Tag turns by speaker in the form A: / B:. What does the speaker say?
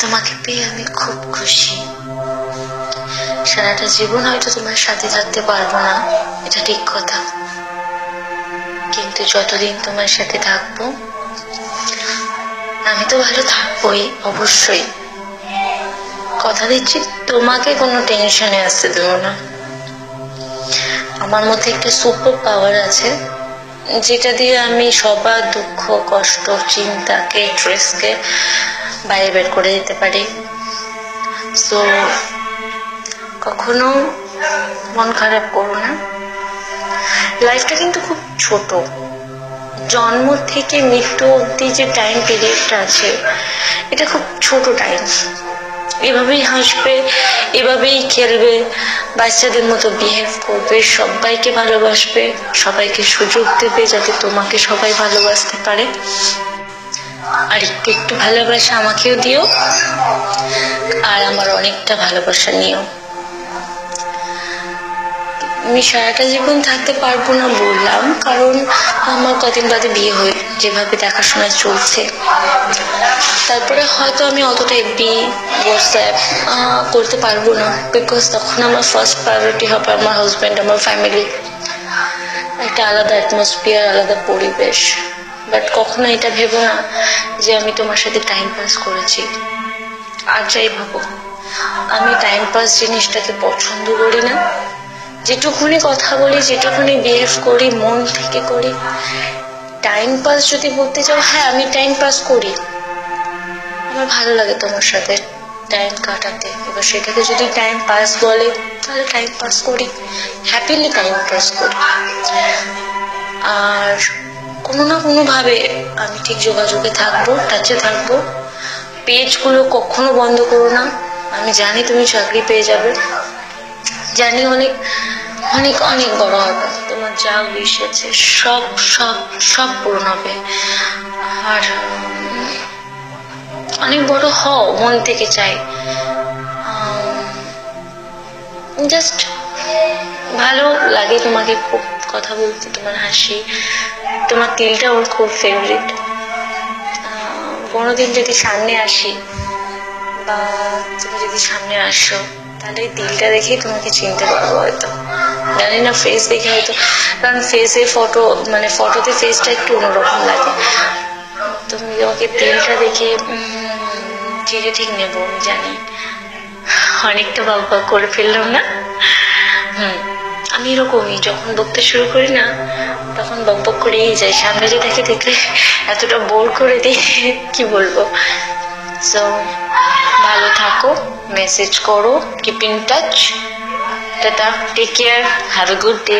A: তোমাকে পেয়ে আমি খুব খুশি। সারাটা জীবন হয়তো তোমার সাথে থাকতে পারব না, এটা ঠিক কথা। কিন্তু যতদিন তোমার সাথে থাকব, আমি তো ভালো থাকবোই, অবশ্যই। কথা দিচ্ছি, তোমাকে কোনো টেনশনে আসতে দেবো না। আমার মধ্যে একটা সুপার পাওয়ার আছে। যেটা দিয়ে আমি সবার দুঃখ, কষ্ট, চিন্তাকে স্ট্রেসকে বাইরে বের করে দিতে পারি। সো কখনো মন খারাপ করো না। লাইফটা কিন্তু খুব ছোট। জন্ম থেকে মৃত্যু অবধি যে টাইম পিরিয়ডটা আছে, এটা খুব ছোট টাইম এভাবেই হাসবে, এভাবেই খেলবে বাচ্চাদের মতো বিহেভ করবে, সবাইকে ভালোবাসবে, সবাইকে সুযোগ দেবে যাতে তোমাকে সবাই ভালোবাসতে পারে। আর একটু একটু ভালোবাসা আমাকেও দিও, আর আমার অনেকটা ভালোবাসা নিও। আমি সারাটা জীবন থাকতে পারব না বললাম, কারণ আমার কদিন বাদে বিয়ে হয়ে যেভাবে দেখাশোনা চলছে। তারপরে হয়তো আমি অতটা এফবি হোয়াটসঅ্যাপ করতে পারব না। বিকজ তখন আমার ফার্স্ট প্রায়োরিটি হবে আমার হাজব্যান্ড আমার ফ্যামিলি একটা আলাদা অ্যাটমসফিয়ার আলাদা পরিবেশ। বাট কখনো এটা ভেবো না যে আমি তোমার সাথে টাইম পাস করেছি। আর যাই ভাবো, আমি টাইম পাস জিনিসটাকে পছন্দ করি না। যেটুকুনি কথা বলি, যেটুকুনি বিহেভ করি, মন থেকে করি টাইম পাস যদি বলতে চাও হ্যাঁ আমি টাইম পাস করি। আমার ভালো লাগে তোমার সাথে টাইম কাটাতে। এবার সেটাকে যদি টাইম পাস বলে, তাহলে টাইম পাস করি। হ্যাপিলি টাইম পাস করি। আর কোনো না কোনোভাবে আমি ঠিক যোগাযোগে থাকব টাচে থাকব। পেজগুলো কখনো বন্ধ করো না। আমি জানি তুমি চাকরি পেয়ে যাবে। জানি অনেক অনেক অনেক বড় হবে। তোমার যা উইশ আছে, সব সব সব পূরণ হবে। আর অনেক বড় হও, মন থেকে চাই। জাস্ট ভালো লাগে তোমাকে খুব কথা বলতে, তোমার হাসি। তোমার তিলটা ওর খুব ফেভারিট কোনোদিন যদি সামনে আসি বা তুমি যদি সামনে আসো তাহলে এই দিলটা দেখেই তোমাকে চিনতে পারব হয়তো। জানি না ফেস দেখে হয়তো কারণ ফেসে ফটো মানে ফটোতে ফেসটা একটু অন্যরকম লাগে। তুমি তোমাকে দিলটা দেখে ঠিকই ঠিক নেব, আমি জানি। অনেকটা বাক বাক করে ফেললাম না? হুম, আমি এরকমই, যখন বকতে শুরু করি না, তখন বক বক করেই যাই। সামনে যে দেখে দেখলে এতটা বোর করে দিই কি বলব? সো ভালো থাকো মেসেজ করো keep in touch tata take care have a good day